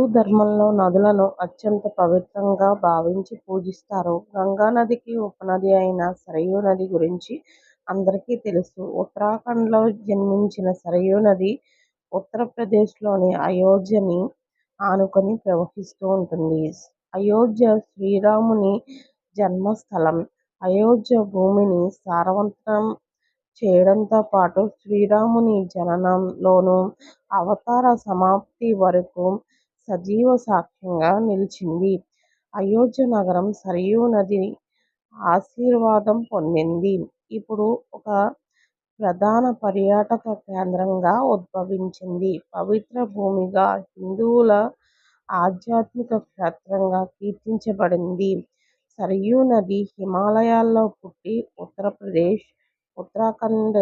హిందూ ధర్మంలో నదులను అత్యంత పవిత్రంగా భావించి పూజిస్తారు. గంగానదికి ఉపనది అయిన సరయూ నది గురించి అందరికీ తెలుసు. ఉత్తరాఖండ్లో జన్మించిన సరయూ నది ఉత్తరప్రదేశ్లోని అయోధ్యని ఆనుకుని ప్రవహిస్తూ ఉంటుంది. అయోధ్య శ్రీరాముని జన్మస్థలం. అయోధ్య భూమిని సారవంతం చేయడంతో పాటు శ్రీరాముని జననంలోనూ, అవతార సమాప్తి వరకు సజీవ సాక్ష్యంగా నిలిచింది. అయోధ్య నగరం సరయూ నది ఆశీర్వాదం పొందింది. ఇప్పుడు ఒక ప్రధాన పర్యాటక కేంద్రంగా ఉద్భవించింది. పవిత్ర భూమిగా, హిందువుల ఆధ్యాత్మిక క్షేత్రంగా కీర్తించబడింది. సరయూ నది హిమాలయాల్లో పుట్టి ఉత్తరప్రదేశ్, ఉత్తరాఖండ్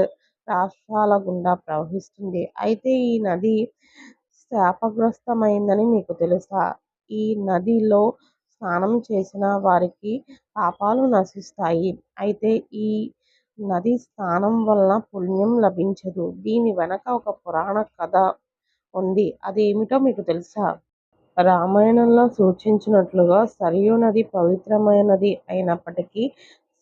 రాష్ట్రాల గుండా ప్రవహిస్తుంది. అయితే ఈ నది శాపగ్రస్తమైందని మీకు తెలుసా? ఈ నదిలో స్నానం చేసిన వారికి పాపాలు నశిస్తాయి. అయితే ఈ నది స్నానం వలన పుణ్యం లభించదు. దీని వెనక ఒక పురాణ కథ ఉంది. అదేమిటో మీకు తెలుసా? రామాయణంలో సూచించినట్లుగా సరయూ నది పవిత్రమైనది అయినప్పటికీ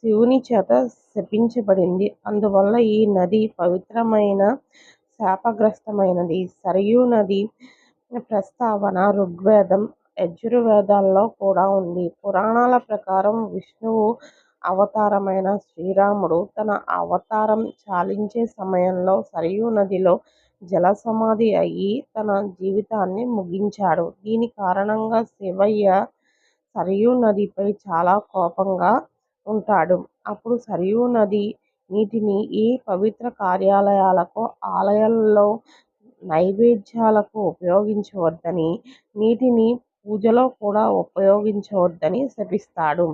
శివుని చేత శపించబడింది. అందువల్ల ఈ నది పవిత్రమైన శాపగ్రస్తమైనది. సరియు నది ప్రస్తావన ఋగ్వేదం, యజుర్వేదాల్లో కూడా ఉంది. పురాణాల ప్రకారం విష్ణువు అవతారమైన శ్రీరాముడు తన అవతారం చాలించే సమయంలో సరయూ నదిలో జలసమాధి అయ్యి తన జీవితాన్ని ముగించాడు. దీని కారణంగా శివయ్య సరయూ నదిపై చాలా కోపంగా ఉంటాడు. అప్పుడు సరియు నది నీటిని ఈ పవిత్ర కార్యాలయాలకు ఆలయాల్లో నైవేద్యాలకు ఉపయోగించవద్దని నీటిని పూజలో కూడా ఉపయోగించవద్దని శపిస్తాడు.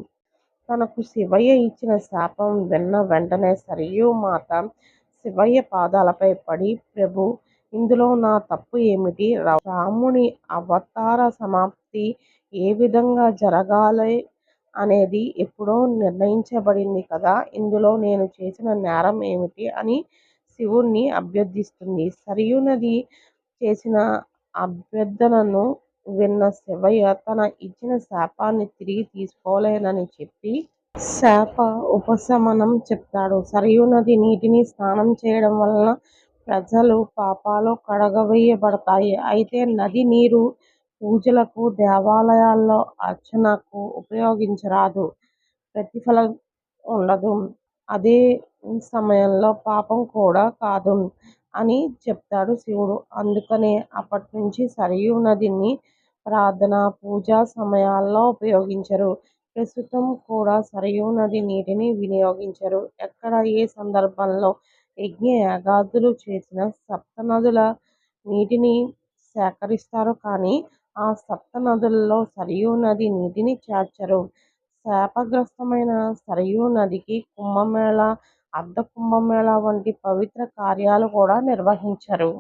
తనకు శివయ్య ఇచ్చిన శాపం విన్న వెంటనే సరియు మాత శివయ్య పాదాలపై పడి ప్రభు ఇందులో నా తప్పు ఏమిటి? రాముని అవతార సమాప్తి ఏ విధంగా జరగాలి అనేది ఎప్పుడో నిర్ణయించబడింది కదా! ఇందులో నేను చేసిన నేరం ఏమిటి? అని శివుణ్ణి అభ్యర్థిస్తుంది. సరయునది చేసిన అభ్యర్థనను విన్న శివయ్య తన ఇచ్చిన శాపాన్ని తిరిగి తీసుకోలేనని చెప్పి శాప ఉపశమనం చెప్తాడు. సరయూ నది నీటిని స్నానం చేయడం వలన ప్రజలు పాపాలు కడగవేయబడతాయి అయితే నది నీరు పూజలకు, దేవాలయాల్లో అర్చనకు ఉపయోగించరాదు. ప్రతిఫలం ఉండదు. అదే సమయంలో పాపం కూడా కాదు అని చెప్తాడు శివుడు. అందుకనే అప్పట్నుంచి సరయూ నదిని ప్రార్థన, పూజా సమయాల్లో ఉపయోగించరు. ప్రస్తుతం కూడా సరయూ నది నీటిని వినియోగించరు. ఎక్కడ ఏ సందర్భంలో యజ్ఞ యాగాదులు చేసినా సప్తనదుల నీటిని సేకరిస్తారు కానీ ఆ సప్త నదుల్లో సరయూ నది నీటిని చేర్చరు. శాపగ్రస్తమైన సరయూ నదికి కుంభమేళ అర్ధ కుంభమేళా వంటి పవిత్ర కార్యాలు కూడా నిర్వహించరు.